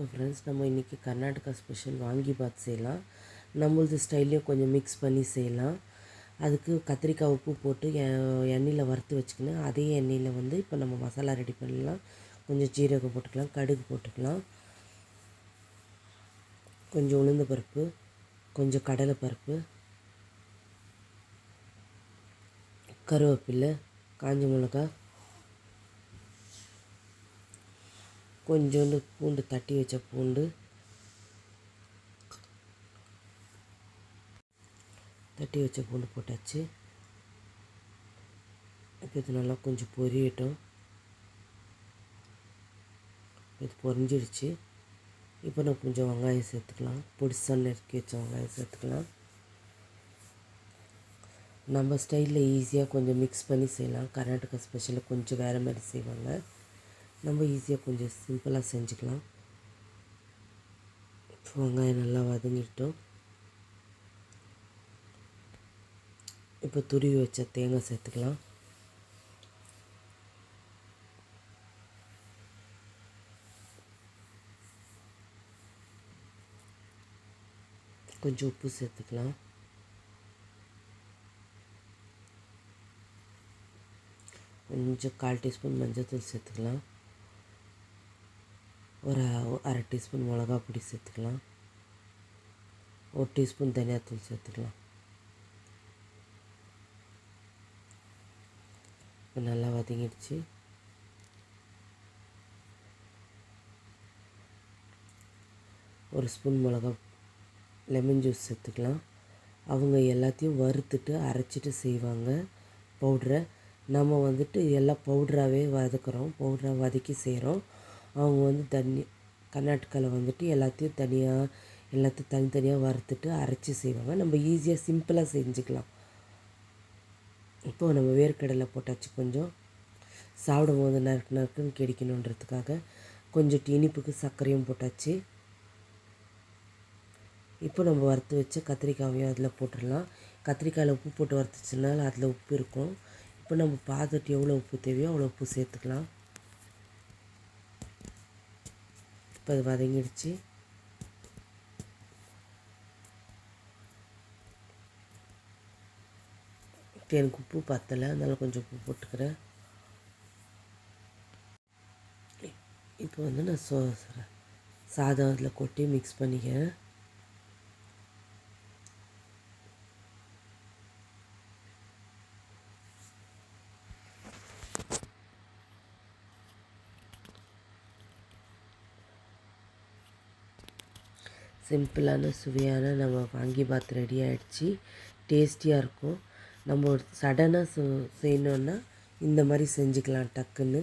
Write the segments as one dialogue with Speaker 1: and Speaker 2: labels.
Speaker 1: வணக்கம் ஃப்ரெண்ட்ஸ் நம்ம இன்றைக்கி கர்நாடகா ஸ்பெஷல் வாங்கி பார்த்து செய்யலாம். நம்மளது ஸ்டைல்லையும் கொஞ்சம் மிக்ஸ் பண்ணி செய்யலாம். அதுக்கு கத்திரிக்காய் உப்பு போட்டு எண்ணெயில் வறுத்து வச்சுக்கணும் அதே எண்ணெயில் வந்து இப்போ நம்ம மசாலா ரெடி பண்ணலாம். கொஞ்சம் ஜீரகம் போட்டுக்கலாம் கடுகு போட்டுக்கலாம். கொஞ்சம் உளுந்து பருப்பு கொஞ்சம் கடலை பருப்பு காஞ்ச மிளகா கொஞ்சோண்டு பூண்டு தட்டி வச்ச பூண்டு. தட்டி வச்ச பூண்டு போட்டாச்சு. இப்போ இது நல்லா கொஞ்சம் பொரியட்டும். இது பொரிஞ்சிடுச்சு. இப்போ நம்ம கொஞ்சம் வெங்காயம் சேர்த்துக்கலாம். பொடிசா நெருக்கி வச்ச வெங்காயம் சேர்த்துக்கலாம். நம்ம ஸ்டைலில் ஈஸியாக கொஞ்சம் மிக்ஸ் பண்ணி செய்யலாம். கர்நாடகா ஸ்பெஷலில் கொஞ்சம் வேறு மாதிரி செய்வாங்க. நம்ம ஈஸியாக கொஞ்சம் சிம்பிளாக செஞ்சுக்கலாம். இப்போ வெங்காயம் நல்லா வதங்கிட்டோம். இப்போ துருவி வச்ச தேங்காய் சேர்த்துக்கலாம். கொஞ்சம் உப்பு சேர்த்துக்கலாம். கொஞ்சம் கால் டீஸ்பூன் மஞ்சள் தூள் சேர்த்துக்கலாம். ஒரு அரை டீஸ்பூன் மிளகா பொடி சேர்த்துக்கலாம். ஒரு டீஸ்பூன் தனியாத்தூள் சேர்த்துக்கலாம். இப்போ நல்லா வதங்கிடுச்சு. ஒரு ஸ்பூன் மிளகா லெமன் ஜூஸ் சேர்த்துக்கலாம். அவங்க எல்லாத்தையும் வறுத்துட்டு அரைச்சிட்டு செய்வாங்க. பவுட்ரை. நம்ம வந்துட்டு எல்லாம் பவுட்ராகவே வதக்குறோம். பவுட்ராக வதக்கி செய்கிறோம் அவங்க வந்து தண்ணி கர்நாடகாவில் வந்துட்டு எல்லாத்தையும் தனியாக எல்லாத்தையும் தனித்தனியாக வறுத்துட்டு அரைச்சி செய்வாங்க. நம்ம ஈஸியாக சிம்பிளாக செஞ்சுக்கலாம். இப்போது நம்ம வேர்க்கடலை போட்டாச்சு கொஞ்சம். சாப்பிடும் போது நறுக்கு நறுக்குன்னு கிடைக்கணுன்றதுக்காக கொஞ்சம் இனிப்புக்கு சர்க்கரையும் போட்டாச்சு. இப்போ நம்ம வறுத்து வச்ச கத்திரிக்காயையும் அதில் போட்டுடலாம். கத்திரிக்காயில் உப்பு போட்டு வறுத்துச்சுனால அதில் உப்பு இருக்கும். இப்போ நம்ம பார்த்துட்டு எவ்வளோ உப்பு தேவையோ அவ்வளோ உப்பு சேர்த்துக்கலாம். இப்போ அது வதங்கிடுச்சு எனக்கு உப்பு பத்தலை அதனால் கொஞ்சம் உப்பு போட்டுக்கிறேன் இப்போ வந்து நான் சோ சாதம் அதில் கொட்டி மிக்ஸ் பண்ணிக்கிறேன் சிம்பிளான சுவையான நம்ம வாங்கி பாத் ரெடி ஆகிடுச்சு டேஸ்டியாக இருக்கும். நம்ம சடனாக சு செய்யணுன்னா இந்த மாதிரி செஞ்சுக்கலாம் டக்குன்னு.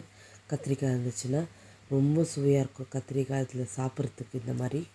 Speaker 1: கத்திரிக்காய் இருந்துச்சுன்னா ரொம்ப சுவையாக இருக்கும். கத்திரிக்காய் இதில் சாப்பிட்றதுக்கு இந்த மாதிரி.